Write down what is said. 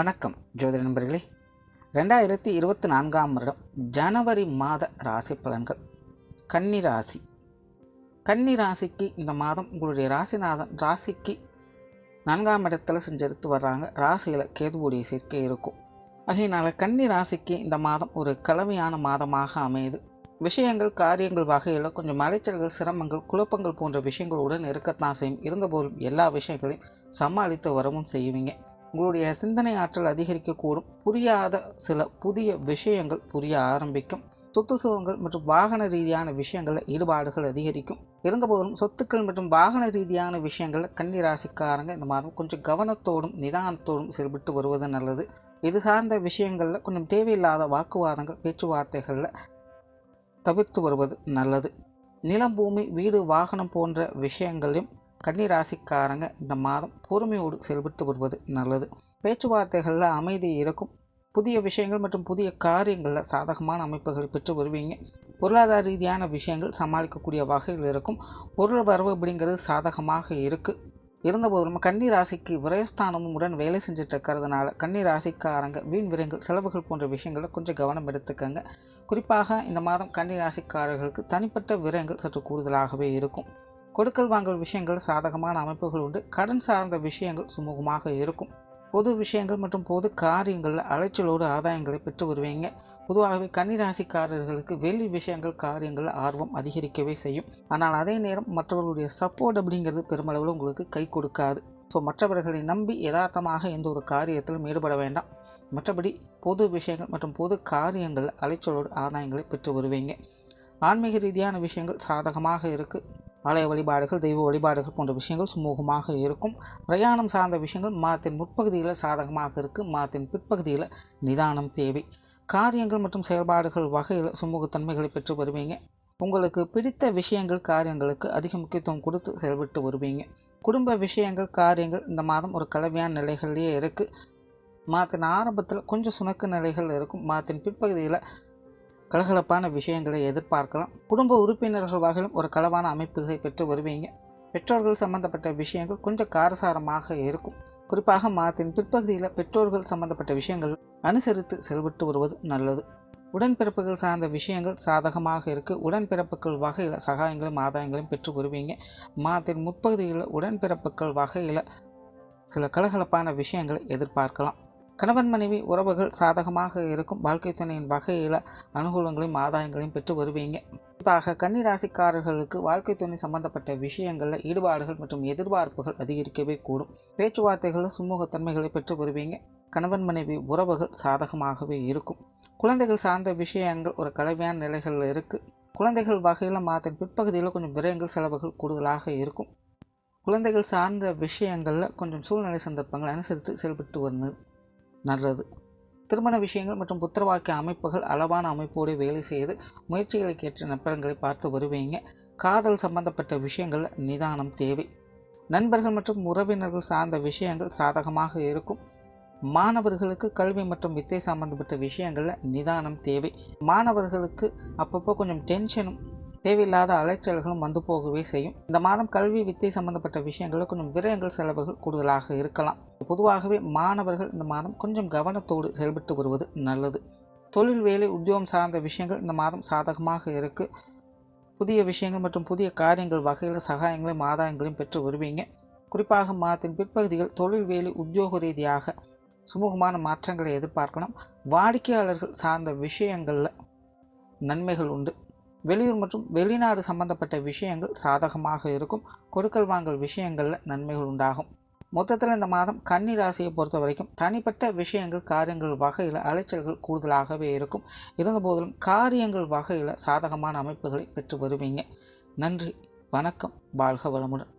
வணக்கம் ஜோதிட நண்பர்களே. ரெண்டாயிரத்தி இருபத்தி நான்காம் வருடம் ஜனவரி மாத ராசி பலன்கள். கன்னி ராசி. கன்னி ராசிக்கு இந்த மாதம் உங்களுடைய ராசிநாதன் ராசிக்கு நான்காம் இடத்துல செஞ்செடுத்து வர்றாங்க. ராசியில் கேதுவோடைய சேர்க்கை இருக்கும். ஆகையினால கன்னி ராசிக்கு இந்த மாதம் ஒரு கலவையான மாதமாக அமையுது. விஷயங்கள் காரியங்கள் வகையில் கொஞ்சம் அலைச்சல்கள் சிரமங்கள் குழப்பங்கள் போன்ற விஷயங்களுடன் இருக்கத்தான் செய்யும். இருந்தபோதும் எல்லா விஷயங்களையும் சமாளித்து வரவும் செய்வீங்க. உங்களுடைய சிந்தனை ஆற்றல் அதிகரிக்கக்கூடும். புரியாத சில புதிய விஷயங்கள் புரிய ஆரம்பிக்கும். சொத்து சுகங்கள் மற்றும் வாகன ரீதியான விஷயங்களில் ஈடுபாடுகள் அதிகரிக்கும். இருந்தபோதும் சொத்துக்கள் மற்றும் வாகன ரீதியான விஷயங்களில் கன்னி ராசிக்காரங்க இந்த மாதம் கொஞ்சம் கவனத்தோடும் நிதானத்தோடும் செயல்பட்டு வருவது நல்லது. இது சார்ந்த விஷயங்களில் கொஞ்சம் தேவையில்லாத வாக்குவாதங்கள் பேச்சுவார்த்தைகளில் தவிர்த்து வருவது நல்லது. நிலம் பூமி வீடு வாகனம் போன்ற விஷயங்களையும் கன்னிராசிக்காரங்க இந்த மாதம் பொறுமையோடு செயல்பட்டு வருவது நல்லது. பேச்சுவார்த்தைகளில் அமைதி இருக்கும். புதிய விஷயங்கள் மற்றும் புதிய காரியங்களில் சாதகமான அமைப்புகளை பெற்று வருவீங்க. பொருளாதார ரீதியான விஷயங்கள் சமாளிக்கக்கூடிய வகையில் இருக்கும். பொருள் வரவு அப்படிங்கிறது சாதகமாக இருக்குது இருந்தபோதும் கன்னி ராசிக்கு விரயஸ்தானமும் உடன் வேலை செஞ்சுட்டு இருக்கிறதுனால கன்னி ராசிக்காரங்க வீண் விரயங்கள் செலவுகள் போன்ற விஷயங்களை கொஞ்சம் கவனம் எடுத்துக்கங்க. குறிப்பாக இந்த மாதம் கன்னி ராசிக்காரர்களுக்கு தனிப்பட்ட விரயங்கள் சற்று கூடுதலாகவே இருக்கும். கொடுக்கல் வாங்கல் விஷயங்கள் சாதகமான அமைப்புகள் உண்டு. கடன் சார்ந்த விஷயங்கள் சுமூகமாக இருக்கும். பொது விஷயங்கள் மற்றும் பொது காரியங்களில் அலைச்சலோடு ஆதாயங்களை பெற்று வருவீங்க. பொதுவாகவே கன்னிராசிக்காரர்களுக்கு வெளி விஷயங்கள் காரியங்களில் ஆர்வம் அதிகரிக்கவே செய்யும். ஆனால் அதே நேரம் மற்றவர்களுடைய சப்போர்ட் அப்படிங்கிறது பெருமளவில் உங்களுக்கு கை கொடுக்காது. ஸோ மற்றவர்களை நம்பி யதார்த்தமாக எந்த ஒரு காரியத்திலும் ஈடுபட வேண்டாம். மற்றபடி பொது விஷயங்கள் மற்றும் பொது காரியங்களில் அலைச்சலோடு ஆதாயங்களை பெற்று வருவீங்க. ஆன்மீக ரீதியான விஷயங்கள் சாதகமாக இருக்குது ஆலய வழிபாடுகள் தெய்வ வழிபாடுகள் போன்ற விஷயங்கள் சுமூகமாக இருக்கும். பிரயாணம் சார்ந்த விஷயங்கள் மாதத்தின் முற்பகுதியில் சாதகமாக இருக்குது மாதத்தின் பிற்பகுதியில் நிதானம் தேவை. காரியங்கள் மற்றும் செயல்பாடுகள் வகையில் சுமூகத்தன்மைகளை பெற்று வருவீங்க. உங்களுக்கு பிடித்த விஷயங்கள் காரியங்களுக்கு அதிக முக்கியத்துவம் கொடுத்து செயல்பட்டு வருவீங்க. குடும்ப விஷயங்கள் காரியங்கள் இந்த மாதம் ஒரு கலவையான நிலைகள்லேயே இருக்குது மாதத்தின் ஆரம்பத்தில் கொஞ்சம் சுணக்க நிலைகள் இருக்கும். மாதத்தின் பிற்பகுதியில் கலகலப்பான விஷயங்களை எதிர்பார்க்கலாம். குடும்ப உறுப்பினர்கள் வகையிலும் ஒரு களவான அமைப்புகளை பெற்று வருவீங்க. பெற்றோர்கள் சம்பந்தப்பட்ட விஷயங்கள் கொஞ்சம் காரசாரமாக இருக்கும். குறிப்பாக மாதத்தின் பிற்பகுதியில் பெற்றோர்கள் சம்பந்தப்பட்ட விஷயங்கள் அனுசரித்து செயல்பட்டு வருவது நல்லது. உடன்பிறப்புகள் சார்ந்த விஷயங்கள் சாதகமாக இருக்குது உடன்பிறப்புகள் வகையில் சகாயங்களும் ஆதாயங்களையும் பெற்று வருவீங்க. மாதத்தின் முற்பகுதியில் உடன்பிறப்புகள் வகையில் சில கலகலப்பான விஷயங்களை எதிர்பார்க்கலாம். கணவன் மனைவி உறவுகள் சாதகமாக இருக்கும். வாழ்க்கை துணையின் வகையில் அனுகூலங்களையும் ஆதாயங்களையும் பெற்று வருவீங்க. குறிப்பாக கன்னிராசிக்காரர்களுக்கு வாழ்க்கை துணை சம்பந்தப்பட்ட விஷயங்களில் ஈடுபாடுகள் மற்றும் எதிர்பார்ப்புகள் அதிகரிக்கவே கூடும். பேச்சுவார்த்தைகளில் சுமூகத்தன்மைகளை பெற்று வருவீங்க. கணவன் மனைவி உறவுகள் சாதகமாகவே இருக்கும். குழந்தைகள் சார்ந்த விஷயங்கள் ஒரு கலவையான நிலைகளில் இருக்குது குழந்தைகள் வகையில் மாதத்தின் பிற்பகுதியில் கொஞ்சம் விரயங்கள் செலவுகள் கூடுதலாக இருக்கும். குழந்தைகள் சார்ந்த விஷயங்களில் கொஞ்சம் சூழ்நிலை சந்தர்ப்பங்களை அனுசரித்து செயல்பட்டு வருது நல்லது. திருமண விஷயங்கள் மற்றும் புத்திரவாக்கிய அமைப்புகள் அளவான அமைப்போடு வேலை செய்து முயற்சிகளுக்கு ஏற்ற நற்பலன்களை பார்த்து வருவீங்க. காதல் சம்பந்தப்பட்ட விஷயங்கள் நிதானம் தேவை. நண்பர்கள் மற்றும் உறவினர்கள் சார்ந்த விஷயங்கள் சாதகமாக இருக்கும். மாணவர்களுக்கு கல்வி மற்றும் வித்தை சம்பந்தப்பட்ட விஷயங்களில் நிதானம் தேவை. மாணவர்களுக்கு அப்பப்போ கொஞ்சம் டென்ஷனும் தேவையில்லாத அலைச்சல்களும் வந்து போகவே செய்யும். இந்த மாதம் கல்வி வித்தை சம்பந்தப்பட்ட விஷயங்களில் கொஞ்சம் விரயங்கள் செலவுகள் கூடுதலாக இருக்கலாம். பொதுவாகவே மாணவர்கள் இந்த மாதம் கொஞ்சம் கவனத்தோடு செயல்பட்டு வருவது நல்லது. தொழில் வேலை உத்தியோகம் சார்ந்த விஷயங்கள் இந்த மாதம் சாதகமாக இருக்குது புதிய விஷயங்கள் மற்றும் புதிய காரியங்கள் வகையில் சகாயங்களையும் ஆதாயங்களையும் பெற்று வருவீங்க. குறிப்பாக மாதத்தின் பிற்பகுதிகள் தொழில் வேலை உத்தியோக ரீதியாக சுமூகமான மாற்றங்களை எதிர்பார்க்கலாம். வாடிக்கையாளர்கள் சார்ந்த விஷயங்களில் நன்மைகள் உண்டு. வெளியூர் மற்றும் வெளிநாடு சம்பந்தப்பட்ட விஷயங்கள் சாதகமாக இருக்கும். கொடுக்கல் வாங்கல் விஷயங்களில் நன்மைகள் உண்டாகும். மொத்தத்தில் இந்த மாதம் கன்னி ராசியை பொறுத்த வரைக்கும் தனிப்பட்ட விஷயங்கள் காரியங்கள் வகையில் அலைச்சல்கள் கூடுதலாகவே இருக்கும். இருந்தபோதிலும் காரியங்கள் வகையில் சாதகமான அமைப்புகளை பெற்று வருவீங்க. நன்றி வணக்கம் வாழ்க வளமுடன்.